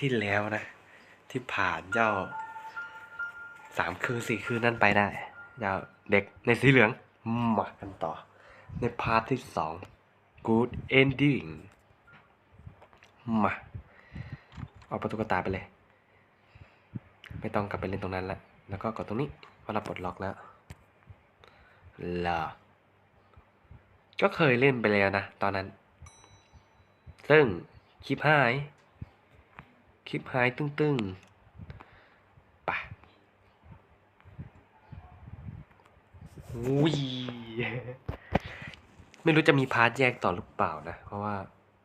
ที่แล้วนะ ที่ผ่านเจ้าสามคืนสี่คืนนั่นไปได้เจ้าเด็กในสีเหลืองมากันต่อ ในพาร์ทที่สอง good ending มาเอาประตูกระตาไปเลย ไม่ต้องกลับไปเล่นตรงนั้นละแล้วก็กดตรงนี้เพราะเราปลดล็อกแล้วลาก็เคยเล่นไปแล้วนะ ตอนนั้น ซึ่งคลิปหาย คลิปหายตึ้งๆปะอุ้ยไม่รู้จะมีพาร์ทแยกต่อหรือเปล่านะ เพราะว่า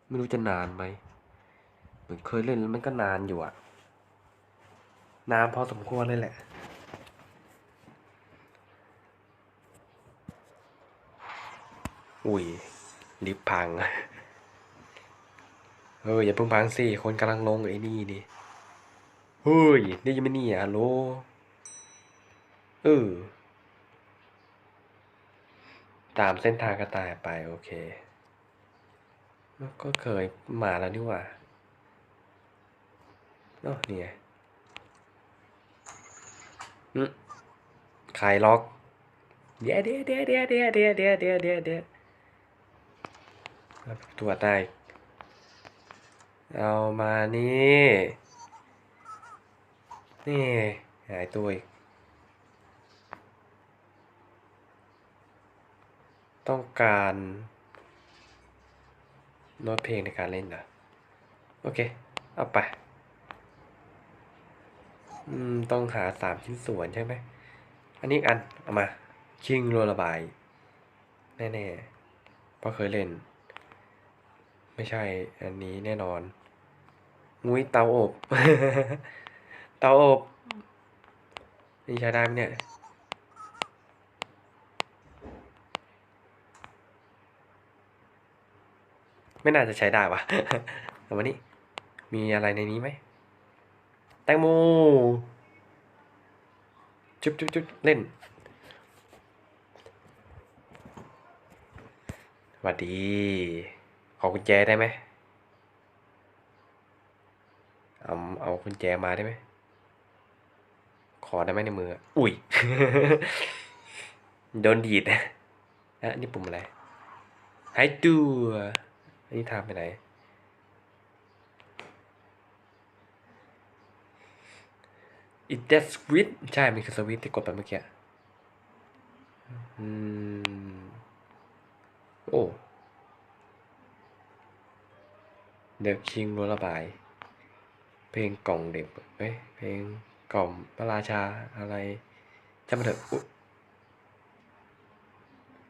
ไม่รู้จะนานไหม เหมือนเคยเล่นแล้วมันก็นานอยู่อะนานพอสมควรเลยแหละอุ้ยลิฟพัง เอออย่าเพิ่งพังสิคนกำลังลงไอ้นี่นี่เฮ้ยนี่ยังไม่นี่อะฮัลโหลเออตามเส้นทางกระต่ายไปโอเคก็เคยมาแล้วนี่หว่าเนาะนี่ไงอืมใครล็อก เดี๋ยวเดี๋ยวเดี๋ยวเดี๋ยวเดี๋ยวเดี๋ยวเดี๋ยวเดี๋ยวเดี๋ยวเดี๋ยวตัวจได้ เอามานี่นี่หายตัวอีก ต้องการโน้ตเพลงในการเล่นนะโอเค เอาไป อืม ต้องหาสามชิ้นส่วนใช่ไหม อันนี้อัน เอามา คิงโรลบาย แน่ๆเพราะเคยเล่น ไม่ใช่อันนี้แน่นอน งุ้ยเตาอบ เตาอบนี่ใช้ได้ไหมเนี่ย ไม่น่าจะใช้ได้วะเอามานี่มีอะไรในนี้ไหม แตงโม จุ๊บจุ๊บจุ๊บเล่นสวัสดี ขอกุญแจได้ไหม เอาเอากุญแจมาได้ไหม ขอได้ไหมในมือ อุ้ย โดนดีดนะอะนี่ปุ่มอะไรหายตัวอันนี้ทำไปไหน it that switch ใช่ มันคือสวิตช์ที่กดไปเมื่อกี้อืมโอ้ The King รัวระบาย เพลงกล่องเด็กเอ้ยเพลงกล่อมพระราชาอะไรจำมาเถอะอุ๊ย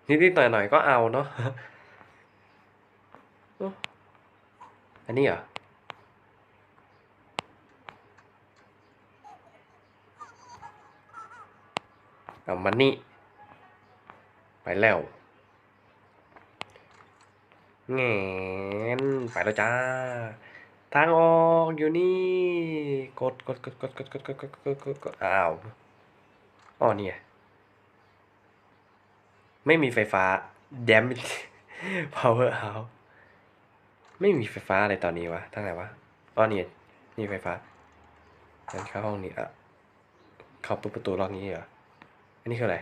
นิดๆหน่อยๆก็เอาเนาะอ้อันนี้เหรอเอามันนี่ ไปแล้วแงนไปแล้วจ้า ทางออกอยู่นี่ กดกดกดกดกดกดกดกดกดกดกดอ้าวอ๋อเนี่ยไม่มีไฟฟ้า damn it power out ไม่มีไฟฟ้าอะไรตอนนี้วะทั้งไหนวะอ๋อเนี่ยนี่ไฟฟ้างั้นเข้าห้องนี้อะเข้าปุ๊บประตูล็อกนี้เหรออันนี้คืออะไร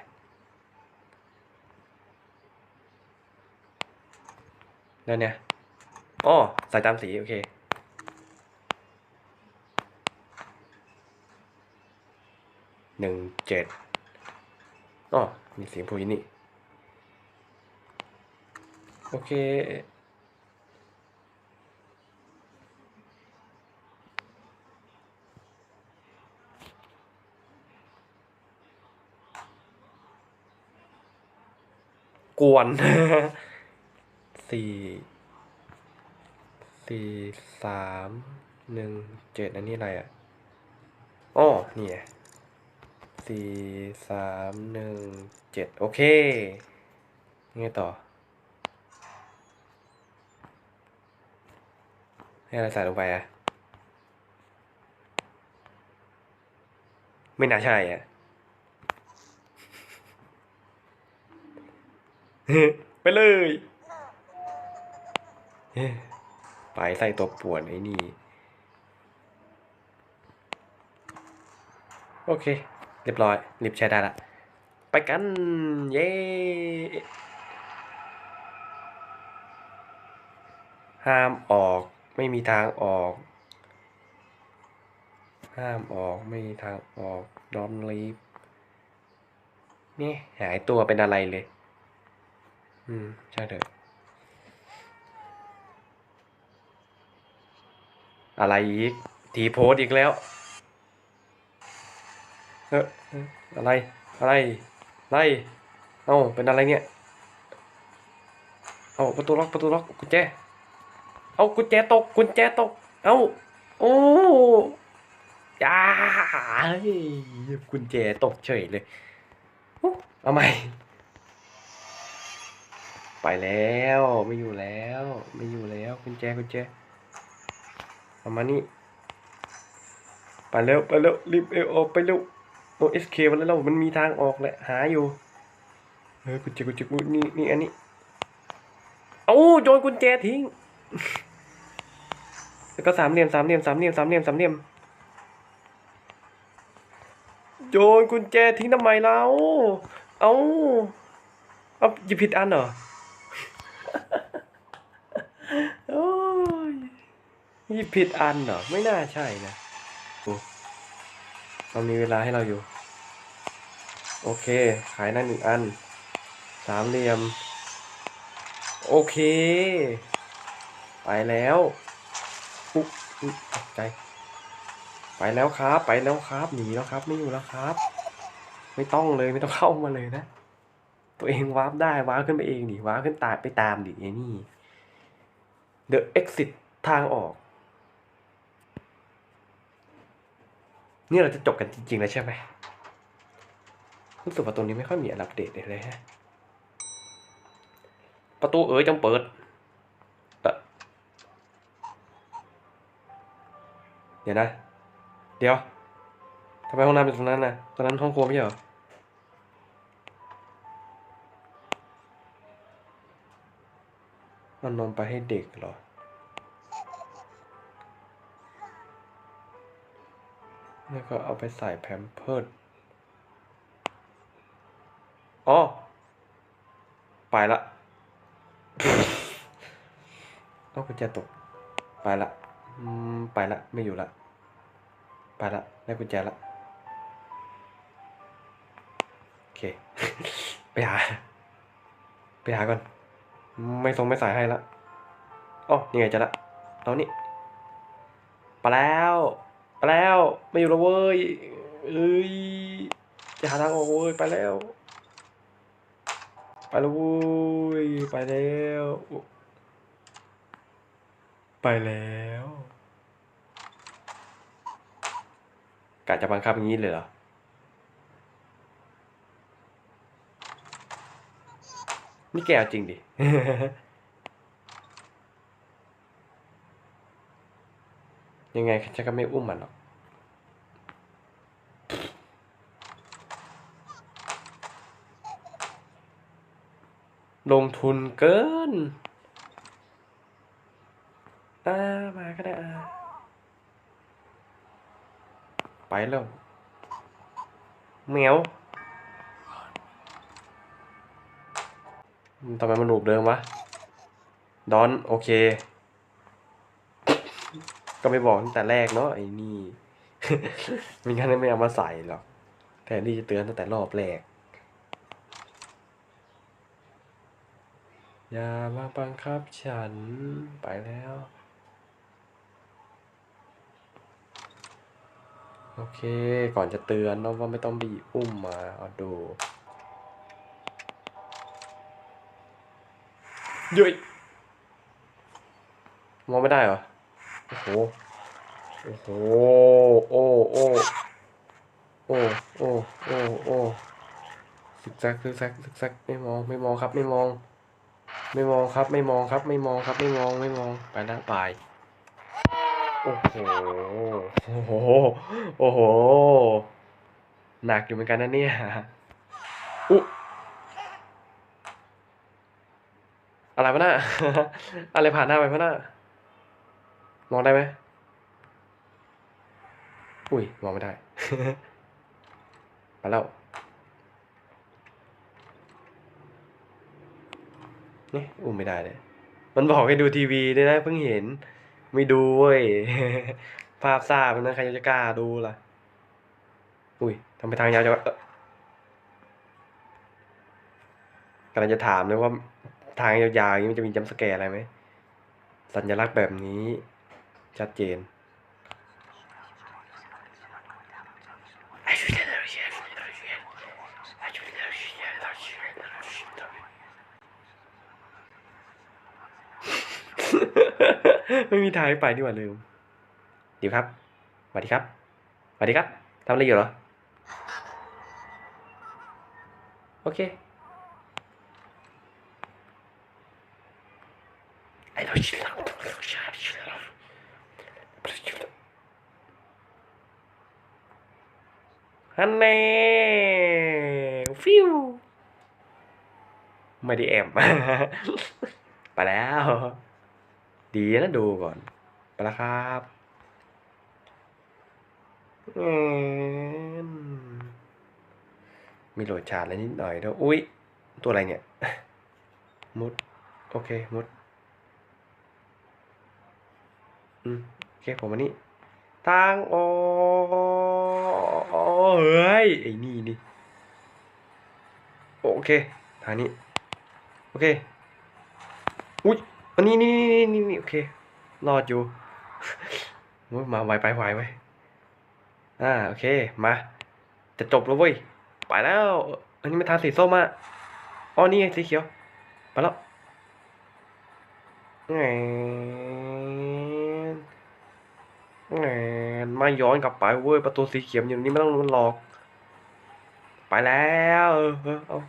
แล้วเนี่ยอ๋อสายตามสี โอเค หนึ่งเจ็ดอ๋อมีเสียงพูดนี่ โอเค กวนสี่สี่สามหนึ่งเจ็ดอันนี้อะไรอะอ๋อนี่ไง สี่สามหนึ่งเจ็ดโอเคยังไงต่อให้อะไรใส่ลงไปอะไม่น่าใช่อะไปเลย ไปใส่ตัวป่วนไอ้นี่โอ เรียบร้อยรีบใช้ได้ละ ไปกัน เย้ห้ามออกไม่มีทางออก ห้ามออกไม่มีทางออกดอนลีฟนี่หายตัวเป็นอะไรเลย อืมใช่เถอะอะไรอีก ทีโพสอีกแล้ว เอออะไร อะไร อะไร เอ้า เป็นอะไรเนี่ย เอ้า ประตูล็อก ประตูล็อก กุญแจ เอ้า กุญแจตก กุญแจตก เอ้า โอ้ยาเฮ้ยกุญแจตกเฉยเลยโอ้เอาใหม่ ไปแล้ว ไม่อยู่แล้ว ไม่อยู่แล้ว กุญแจ กุญแจ เอามานี่ ไปเร็ว ไปเร็ว รีบเออไปเร็ว โอเอสเคมาแล้วมันมีทางออกแหละหาอยู่เฮ้ยกุญแจกุญแจกุญนี่นี่อันนี้เอ้โยนกุญแจทิ้งแล้วก็สามเหลี่ยมสามเหลี่ยมสามเหลี่ยมสามเหลี่ยมสามเหลี่ยมโยนกุญแจทิ้งทำไมเราเอาเอาหยิบผิดอันเหรอโอ้ยหยิบผิดอันเหรอไม่น่าใช่นะ เรามีเวลาให้เราอยู่ โอเค ขายนั่นหนึ่งอัน สามเหลี่ยม โอเค ไปแล้วอุ๊ยอุ๊ยตกใจ ไปแล้วครับ ไปแล้วครับ หนีแล้วครับ ไม่อยู่แล้วครับ ไม่ต้องเลยไม่ต้องเข้ามาเลยนะ ตัวเองวาร์ปได้วาร์ปขึ้นไปเองดิวาร์ปขึ้นตามไปตามดิไอ้นี่ The exit ทางออก นี่เราจะจบกันจริงๆแล้วใช่ไหมรู้สึกว่าตรงนี้ไม่ค่อยมีอัปเดตเลยฮะ ประตูเอ๋ยจงเปิดเอ่อเดี๋ยวนะ เดี๋ยวทำไมห้องน้ำอยู่ตรงนั้นน่ะตรงนั้นห้องครัวไม่ใช่เหรอเอานมไปให้เด็กเหรอ แล้วก็เอาไปใส่แพมเพิร์ดอ๋อ ไปละเอากุญแจตก ไปละอืมไปละ ไม่อยู่ละ ไปละ ได้กุญแจละ โอเค ไปหา ไปหาก่อน ไม่ทรงไม่สายให้ละอ๋อนี่ไงจะละ เอานี่ ไปแล้ว ไปแล้วไม่อยู่แล้วเว้ยเอ้ยจะหาทางออกเว้ยไปแล้ว ไปแล้วเว้ยไปแล้ว ไปแล้วกะจะบังคับอย่างนี้เลยเหรอนี่แกเอาจริงดิ ยังไงฉันก็ไม่อุ้มมันหรอกลงทุนเกินอามาก็ได้อ่าไปแล้วแมวอืมทำไมมันหนุกเดิมวะ ดอน โอเค ก็ไม่บอกตั้งแต่แรกเนาะไอ้นี่ม่งั้นไม่เอามาใส่หรอกแทนที่จะเตือนตั้งแต่รอบแรก อย่ามาบังคับฉันไปแล้ว โอเค ก่อนจะเตือนเนาะว่าไม่ต้องบีอุ้มมาเอาดูยุยมองไม่ได้เหรอ โอ้โห โอ้โห โอ้โอ้โอ้โอ้โอ้โอ้ซึกซักซึกซักซึกซักไม่มองไม่มองครับไม่มอง ไม่มองครับไม่มองครับไม่มองครับไม่มองไม่มองไปแล้วไปโอ้โหโอ้โหโอ้โหหนักอยู่เหมือนกันนะเนี่ยอุ๊อะไรวะน่ะอะไรผ่านหน้าไปวะน่ะ มองได้ไหมอุ้ย มองไม่ได้ไปแล้ว นี่อุ้มไม่ได้เลย มันบอกให้ดูทีวีด้วยนะเพิ่งเห็น ไม่ดูเว้ย ภาพซ่าเป็นนะใครจะกล้าดูล่ะ อุ้ยทำไปทางยาวจะเอ่อกำลังจะถามเลยว่าทางยาวๆอย่างนี้มันจะมีจัมสแกร์อะไรไหม สัญลักษณ์แบบนี้ ชัดเจน ไม่มีทางให้ไปดีกว่าลืมเดี๋ยวครับสวัสดีครับสวัสดีครับทำอะไรอยู่เหรอ โอเค ไอ้เราชิลล์เราชิลล์ชิลล์ ฮันเน่ฟิวไม่ได้แอมไปแล้ว ดีนะดูก่อน ไปแล้วครับมีโหลดชาร์จอะไรนิดหน่อยด้วยอุ้ยตัวอะไรเนี่ย มุด โอเค มุด อืมโอเค ผมวันนี้ทางโอ เฮ้ย ไอ้นี่นี่โอเค ทางนี้ โอเค อุ้ยอันนี้นี่นี่นี่นี่โอเค รอดอยู่มาไวไปไวไว้อ่า โอเค มา จะจบแล้วเว้ย ไปแล้ว อันนี้ม่ทางสีส้มอะอ๋อ นี่ไงสีเขียว ไปแล้วแหมแหม ไม่ย้อนกลับไปเว้ยประตูสีเขียวอย่างนี้ไม่ต้องมันหลอก ไปแล้วเออเอา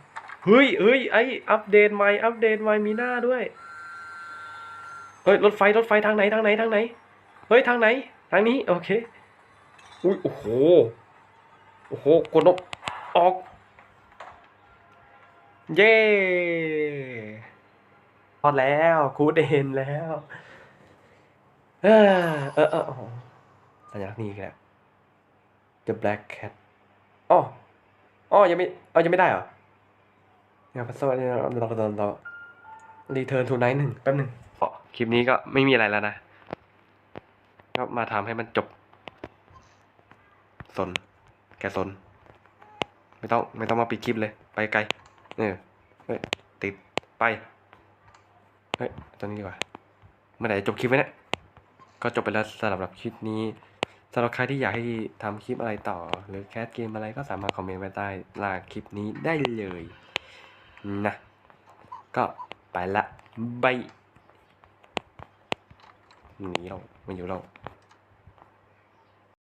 เฮ้ยเฮ้ยไออัปเดตใหม่อัปเดตใหม่มีหน้าด้วยเฮ้ยรถไฟรถไฟทางไหนทางไหนทางไหนเฮ้ยทางไหน ทางนี้โอเคอุ้ยโอ้โหโอ้โหกดลบออก เย้พอแล้วคูดเห็นแล้ว เออเออ สัญลักษณ์นี้อีกแล้ว The Black Cat อ๋ออ๋อยังไม่เอายังไม่ได้เหรอเนี่ยพัสดุเนี่ยเราเราเรารีเทิร์นทูไนท์หนึ่งแป๊บหนึ่งคลิปนี้ก็ไม่มีอะไรแล้วนะ ก็มาทำให้มันจบ สน แกสน ไม่ต้อง ไม่ต้องมาปิดคลิปเลย ไปไกลเออเฮ้ย ติด ไป เฮ้ย ตอนนี้ดีกว่า เมื่อไหร่จะจบคลิปไว้เนี่ย ก็จบไปแล้วสำหรับคลิปนี้ สำหรับใครที่อยากให้ทำคลิปอะไรต่อ หรือแคสเกมอะไรก็สามารถคอมเมนต์ไว้ใต้ลาคลิปนี้ได้เลยนะก็ไปละบายหนีเรามันอยู่เรา